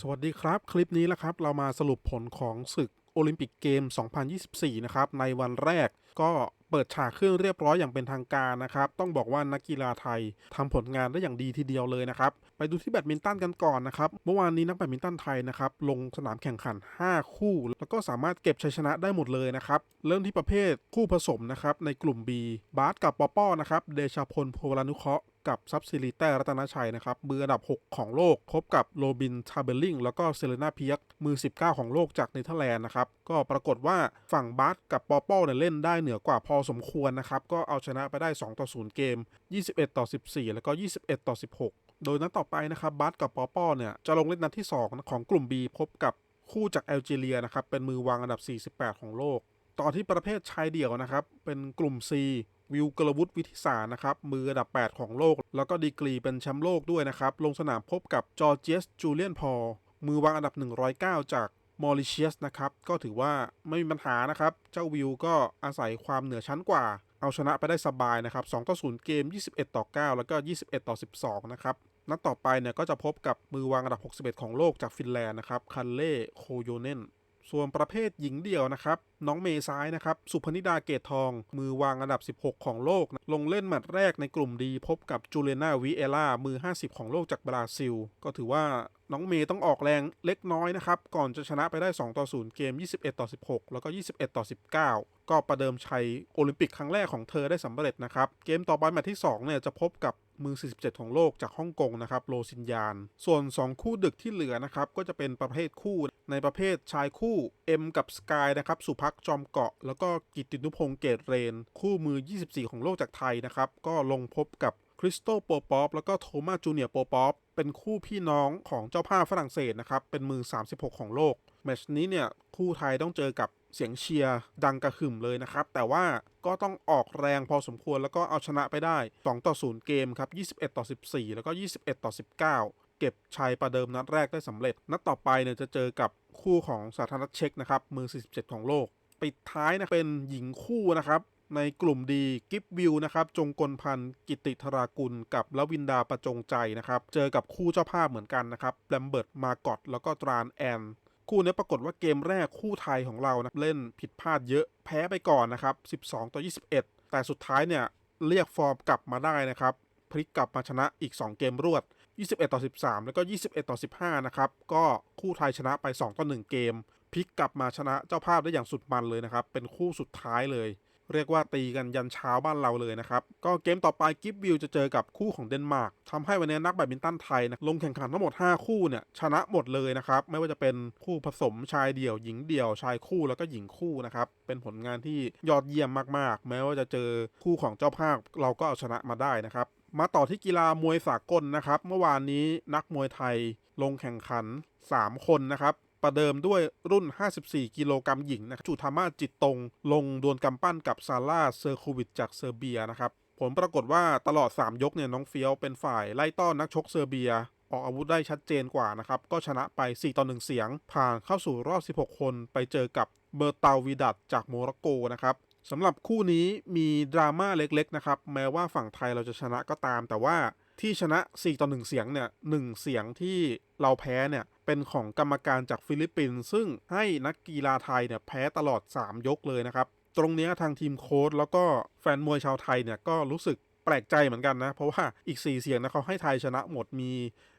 สวัสดีครับ คลิปนี้นะครับเรามาสรุปผลของศึกโอลิมปิกเกม 2024 นะครับในวันแรกก็เปิดฉากขึ้นเรียบร้อยอย่างเป็นทางการนะครับ ต้องบอกว่านักกีฬาไทยทำผลงานได้อย่างดีทีเดียวเลยนะครับ ไปดูที่แบดมินตันกันก่อนนะครับ เมื่อวานนี้นักแบดมินตันไทยนะครับ ลงสนามแข่งขัน 5 คู่ แล้วก็สามารถเก็บชัยชนะได้หมดเลยนะครับ เริ่มที่ประเภทคู่ผสมนะครับ ในกลุ่ม B บาสกับปอป้อนะครับ เดชาพลโพลานุเคราะห์ กับซับซิลิแต้รัตนชัยนะครับ มืออันดับ 6 ของโลก พบกับโรบินทาเบลลิงแล้วก็เซเลนาเพียก มือ 19 ของโลกจากเนเธอร์แลนด์นะครับ ก็ปรากฏว่าฝั่งบาสกับปอปอเนี่ยเล่นได้เหนือกว่าพอสมควรนะครับ ก็เอาชนะไปได้ 2 ต่อ 0 เกม 21 ต่อ 14 แล้วก็ 21 ต่อ 16 โดยนัดต่อไปนะครับบาสกับปอปอเนี่ยจะลงเล่นนัดที่ 2 ของกลุ่ม B พบกับคู่จากแอลจีเรียนะครับเป็นมือวางอันดับ 48 ของโลก ต่อที่ประเภทชายเดี่ยวนะครับเป็นกลุ่ม C วิวกลวุฒิวิทิสารนะครับ มืออันดับ 8 ของโลก แล้วก็ดีกรีเป็นแชมป์โลกด้วยนะครับ ลงสนามพบกับจอร์เจสจูเลียนพอมือวางอันดับ 109 จากมอริเชียสนะครับ ก็ถือว่าไม่มีปัญหานะครับ เจ้าวิวก็อาศัยความเหนือชั้นกว่า เอาชนะไปได้สบายนะครับ2ต่อ0เกม 21 ต่อ 9 แล้วก็ 21 ต่อ 12 นะครับนัดต่อไปเนี่ยก็จะพบกับมือวางอันดับ 61 ของโลกจากฟินแลนด์นะครับคันเล่โคโยเนน ส่วนประเภทหญิงเดี่ยวนะครับ น้องเมย์ซ้ายนะครับ สุพนิดาเกตทอง มือวางอันดับ 16 ของโลก ลงเล่นแมตช์แรกในกลุ่มดีพบกับจูเลนาวิเอล่า มือ 50 ของโลกจากบราซิล ก็ถือว่าน้องเมย์ต้องออกแรงเล็กน้อยนะครับ ก่อนจะชนะไปได้ 2 ต่อ 0 เกม 21 ต่อ 16 แล้วก็ 21 ต่อ 19 ก็ประเดิมชัยโอลิมปิกครั้งแรกของเธอได้สำเร็จนะครับ เกมต่อไปแมตช์ที่2เนี่ยจะพบกับ มือ 47 ของโลกจากฮ่องกงนะครับโลซินยาน ส่วน 2 คู่ดึกที่เหลือนะครับก็จะเป็นประเภทคู่ในประเภทชายคู่ M กับสกายนะครับสุพักจอมเกาะ แล้วก็กิตตินุพงศ์เกตเรน คู่มือ 24 ของโลกจากไทยนะครับก็ลงพบกับคริสโตโปป๊อปแล้วก็โทมัสจูเนียร์โปป๊อปเป็นคู่พี่น้องของเจ้าภาพฝรั่งเศสนะครับเป็นมือ 36 ของโลกแมชนี้เนี่ยคู่ไทยต้องเจอกับ เสียงเชียร์ดังกระหึ่มเลยนะครับ แต่ว่าก็ต้องออกแรงพอสมควรแล้วก็เอาชนะไปได้ 2 ต่อ 0 เกมครับ 21 ต่อ 14 แล้วก็ 21 ต่อ 19 เก็บชัยประเดิมนัดแรกได้สำเร็จ นัดต่อไปเนี่ยจะเจอกับคู่ของสาธารณรัฐเช็กนะครับ มือ 47 ของโลก ปิดท้ายนะเป็นหญิงคู่นะครับในกลุ่มดีกิฟวิวนะครับจงกลพันธ์กิติธรากุลกับลวินดาประจงใจนะครับ เจอกับคู่เจ้าภาพเหมือนกันนะครับแลมเบิร์ตมากอตแล้วก็ตรานแอน คู่นี้ปรากฏว่าเกมแรกคู่ไทยของเรานะเล่นผิดพลาดเยอะแพ้ไปก่อนนะครับ 12 ต่อ 21 แต่สุดท้ายเนี่ยเรียกฟอร์มกลับมาได้นะครับพลิกกลับมาชนะอีก 2 เกมรวด 21 ต่อ 13 แล้วก็ 21 ต่อ 15 นะครับ ก็คู่ไทยชนะไป 2 ต่อ 1 เกมพลิกกลับมาชนะเจ้าภาพได้อย่างสุดมันเลยนะครับ เป็นคู่สุดท้ายเลย เรียกว่าตีกันยันเช้าบ้านเราเลยนะครับ ก็เกมต่อไปกิฟวิวจะเจอกับคู่ของเดนมาร์กทำให้วันนี้นักแบดมินตันไทยนะลงแข่งขันทั้งหมด 5 คู่เนี่ยชนะหมดเลยนะครับ ไม่ว่าจะเป็นคู่ผสมชายเดี่ยว หญิงเดี่ยวชายคู่แล้วก็หญิงคู่นะครับ เป็นผลงานที่ยอดเยี่ยมมากๆ แม้ว่าจะเจอคู่ของเจ้าภาพเราก็เอาชนะมาได้นะครับมาต่อที่กีฬามวยสากลนะครับ เมื่อวานนี้นักมวยไทยลงแข่งขัน 3 คนนะครับ ประเดิมด้วยรุ่น 54 กิโลกรัมหญิงนะจุธามาจิตตรงลงดวลกำปั้นกับซาร่าเซอร์โควิดจากเซอร์เบียนะครับผลปรากฏว่าตลอด 3 ยกเนี่ยน้องเฟียวเป็นฝ่ายไล่ต้อนนักชกเซอร์เบีย ออกอาวุธได้ชัดเจนกว่านะครับ ก็ชนะไป 4 ต่อ 1 เสียง ผ่านเข้าสู่รอบ 16 คนไปเจอกับเบอร์ตาวิดัตจากโมร็อกโกนะครับสำหรับคู่นี้มีดราม่าเล็กๆนะครับ แม้ว่าฝั่งไทยเราจะชนะก็ตาม แต่ว่าที่ชนะ 4 ต่อ 1 เสียงเนี่ยหเสียงที่เราแพ้เนี่ย เป็นของกรรมการจากฟิลิปปินส์ซึ่งให้นักกีฬาไทยเนี่ยแพ้ตลอด 3 ยกเลยนะครับ ตรงนี้ทางทีมโค้ชแล้วก็แฟนมวยชาวไทยเนี่ยก็รู้สึกแปลกใจเหมือนกันนะ เพราะว่าอีก 4 เสียงนะเขาให้ไทยชนะหมดมี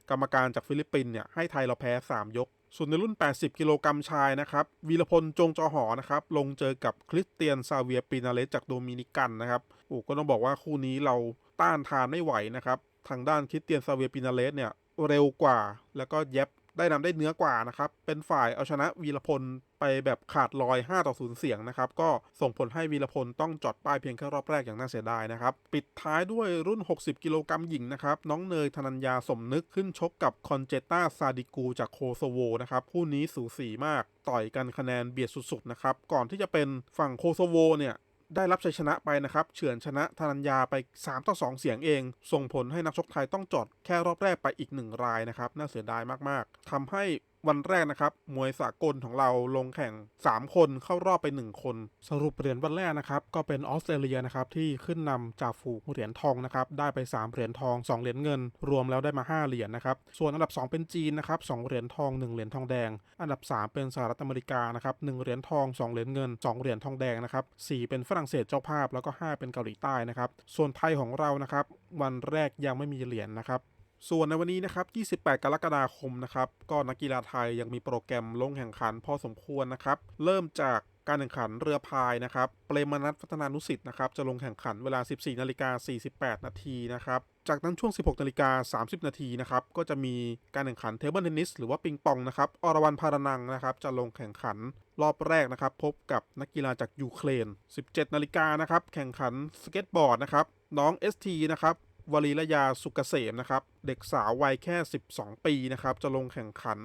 กรรมการจากฟิลิปปินส์เนี่ยให้ไทยเราแพ้ 3 ยก ส่วนในรุ่น 80 กิโลกรัมชายนะครับวีรพลจงจอหอนะครับลงเจอกับคริสเตียนซาเวียปินาเลสจากโดมินิกันนะครับโอ้ก็ต้องบอกว่าคู่นี้เราต้านทานไม่ไหวนะครับทางด้านคริสเตียนซาเวียปินาเลสเนี่ยเร็วกว่าแล้วก็เย็บ ได้นำได้เนื้อกว่านะครับ เป็นฝ่ายเอาชนะวีรพลไปแบบขาดลอย 5 ต่อ 0 เสียงนะครับ ก็ส่งผลให้วีรพลต้องจอดป้ายเพียงแค่รอบแรกอย่างน่าเสียดายนะครับ ปิดท้ายด้วยรุ่น 60 กิโลกรัมหญิงนะครับ น้องเนยธนัญญาสมนึกขึ้นชกกับคอนเจต้าซาดิกูจากโคโซโวนะครับคู่นี้สูสีมากต่อยกันคะแนนเบียดสุดๆนะครับ ก่อนที่จะเป็นฝั่งโคโซโวเนี่ย ได้รับชัยชนะไปนะครับ เฉือนชนะธนัญญาไป 3 ต่อ 2 เสียงเอง ส่งผลให้นักชกไทยต้องจอดแค่รอบแรกไปอีก 1 รายนะครับ น่าเสียดายมาก ๆทำให้ วันแรกนะครับ มวยสากลของเราลงแข่ง 3 คนเข้ารอบไป 1 คน สรุปเหรียญวันแรกนะครับ ก็เป็นออสเตรเลียนะครับที่ขึ้นนำจากฝูงเหรียญทองนะครับ ได้ไป 3 เหรียญทอง 2 เหรียญเงิน รวมแล้วได้มา 5 เหรียญนะครับ ส่วนอันดับ 2 เป็นจีนนะครับ2เหรียญทอง 1 เหรียญทองแดง อันดับ 3 เป็นสหรัฐอเมริกานะครับ1เหรียญทอง 2 เหรียญเงิน 2 เหรียญทองแดงนะครับ4เป็นฝรั่งเศสเจ้าภาพแล้วก็ 5 เป็นเกาหลีใต้นะครับส่วนไทยของเรานะครับวันแรกยังไม่มีเหรียญนะครับ ส่วนในวันนี้นะครับ 28 กรกฎาคมนะครับ ก็นักกีฬาไทยยังมีโปรแกรมลงแข่งขันพอสมควรนะครับ เริ่มจากการแข่งขันเรือพายนะครับ เปรมนัทพัฒนานุสิทธิ์นะครับ จะลงแข่งขันเวลา 14 นาฬิกา 48 นาทีนะครับ จากนั้นช่วง 16 นาฬิกา 30 นาทีนะครับ ก็จะมีการแข่งขันเทเบิลเทนนิสหรือว่าปิงปองนะครับ อรวรรณพารนังนะครับ จะลงแข่งขันรอบแรกนะครับ พบกับนักกีฬาจากยูเครน 17 นาฬิกานะครับ แข่งขันสเก็ตบอร์ดนะครับ น้อง ST นะครับ วลีระยาสุกเกษมนะครับ เด็กสาววัยแค่ 12 ปีนะครับ จะลงแข่งขัน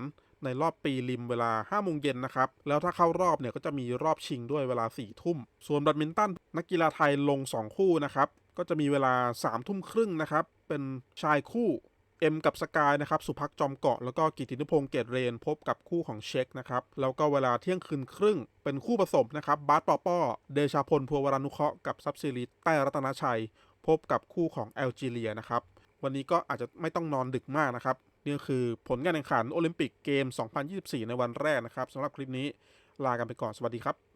ในรอบปีริมเวลา5โมงเย็นนะครับ แล้วถ้าเข้ารอบเนี่ยก็จะมีรอบชิงด้วยเวลา4ทุ่ม ส่วนแบดมินตันนักกีฬาไทยลง 2 คู่นะครับ ก็จะมีเวลา3ทุ่มครึ่งนะครับ เป็นชายคู่เอ็มกับสกายนะครับ สุพักจอมเกาะแล้วก็กิตินุพงศ์เกตเรน พบกับคู่ของเช็คนะครับ แล้วก็เวลาเที่ยงคืนครึ่ง เป็นคู่ผสมนะครับบาสปอป้อเดชาพลพัววรานุเคราะห์กับซับซิริแต้รัตนชัย พบกับคู่ของแอลจีเรียนะครับ วันนี้ก็อาจจะไม่ต้องนอนดึกมากนะครับนี่ก็คือผลการแข่งขันโอลิมปิกเกม 2024 ในวันแรกนะครับสำหรับคลิปนี้ลากันไปก่อนสวัสดีครับ